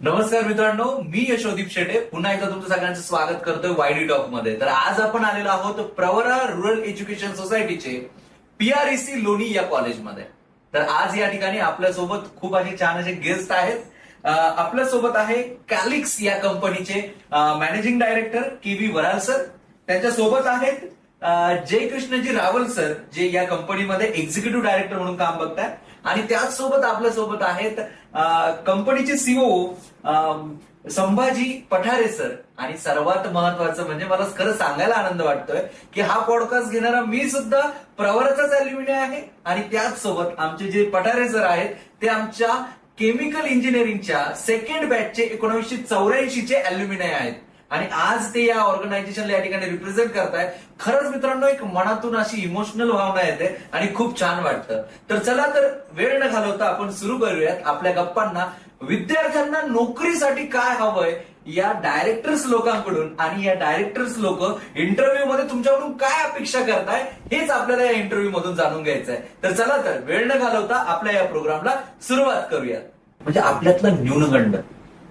नमस्कार मित्रांनो मी यशोदीप शेटे. पुन्हा एकदा तुमचं सगळ्यांचं स्वागत करतोय वायडी टॉकमध्ये. तर आज आपण आलेलो आहोत प्रवरा रुरल एज्युकेशन सोसायटीचे पीआरईसी लोणी या कॉलेजमध्ये तर आज या ठिकाणी आपल्यासोबत खूप असे छान असे गेस्ट आहेत. आपल्यासोबत आहे कॅलिक्स या कंपनीचे managing director K V Varal sir त्यांच्यासोबत आहेत जयकृष्णजी जय कृष्णजी रावल सर जे या कंपनीमध्ये एक्झिक्युटिव्ह डायरेक्टर म्हणून काम बघताय आणि त्याच सोबत आपल्यासोबत आहेत कंपनीचे सीओ संभाजी पठारे सर. आणि सर्वात महत्वाचं म्हणजे मला खरं सांगायला आनंद वाटतोय की हा पॉडकास्ट घेणारा मी सुद्धा प्रवराचाच अल्युमिनिय आहे. आणि त्याच सोबत आमचे जे पठारे सर आहेत ते आमच्या केमिकल इंजिनिअरिंगच्या सेकंड बॅचचे एकोणीसशे चौऱ्याऐंशीचे अल्युमिनाय आहेत. आणि आज ते या ऑर्गनायझेशनला या ठिकाणी रिप्रेझेंट करतायत खरंच मित्रांनो एक मनातून अशी इमोशनल भावना येते आणि खूप छान वाटतं. तर चला तर वेळ न घालवता आपण सुरू करूयात आपल्या गप्पांना. विद्यार्थ्यांना नोकरीसाठी काय हवंय या डायरेक्टर्स लोकांकडून आणि या डायरेक्टर्स लोक इंटरव्ह्यू मध्ये तुमच्याकडून काय अपेक्षा करताय हेच आपल्याला या इंटरव्ह्यू मधून जाणून घ्यायचं आहे तर चला तर वेळ न घालवता आपल्या या प्रोग्रामला सुरुवात करूयात. म्हणजे आपल्यातला न्यूनगंड.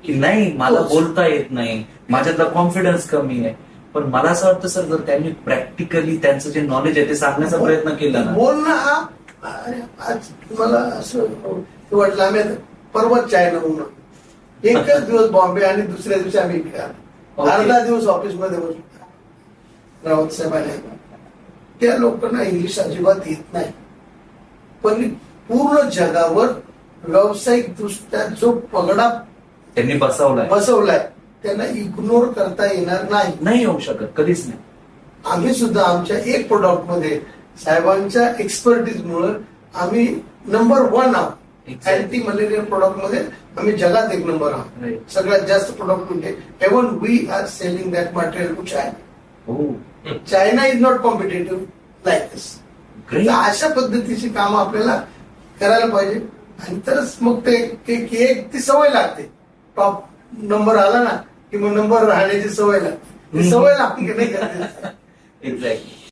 की नाही मला तोच. बोलता येत नाही माझ्यातला कॉन्फिडन्स कमी आहे. पण मला असं वाटतं सर जर त्यांनी प्रॅक्टिकली त्यांचं जे नॉलेज आहे ते सांगण्याचा प्रयत्न केला ना. बोलणं हा अरे आज मला असं वाटलं आम्ही आता परवा चायना एकच दिवस बॉम्बे आणि दुसऱ्या दिवशी आम्ही. अर्धा दिवस ऑफिसमध्ये बसलो. राऊत साहेब आले. त्या लोकांना इंग्लिश अजिबात येत नाही. पण पूर्ण जगावर व्यावसायिक दृष्ट्या जो पगडा त्यांनी बसवलाय. बसवलाय. त्यांना इग्नोर करता येणार नाही. नाही होऊ शकत कधीच नाही. आम्ही सुद्धा आमच्या एक प्रोडक्टमध्ये साहेबांच्या एक्सपर्टीज मुळे आम्ही नंबर वन आहोत. अँटी मलेरिया प्रोडक्टमध्ये आम्ही जगात एक नंबर आहोत. सगळ्यात जास्त प्रोडक्ट म्हणजे even we are selling that material to China हो. China is not competitive like this अशा पद्धतीची कामं आपल्याला करायला पाहिजे. आणि तरच मग ते एक एक ती सवय लागते. टॉप नंबर आला ना की मग नंबर राहण्याची सवय लागते सवय लागते की नाही. एक्झॅक्टली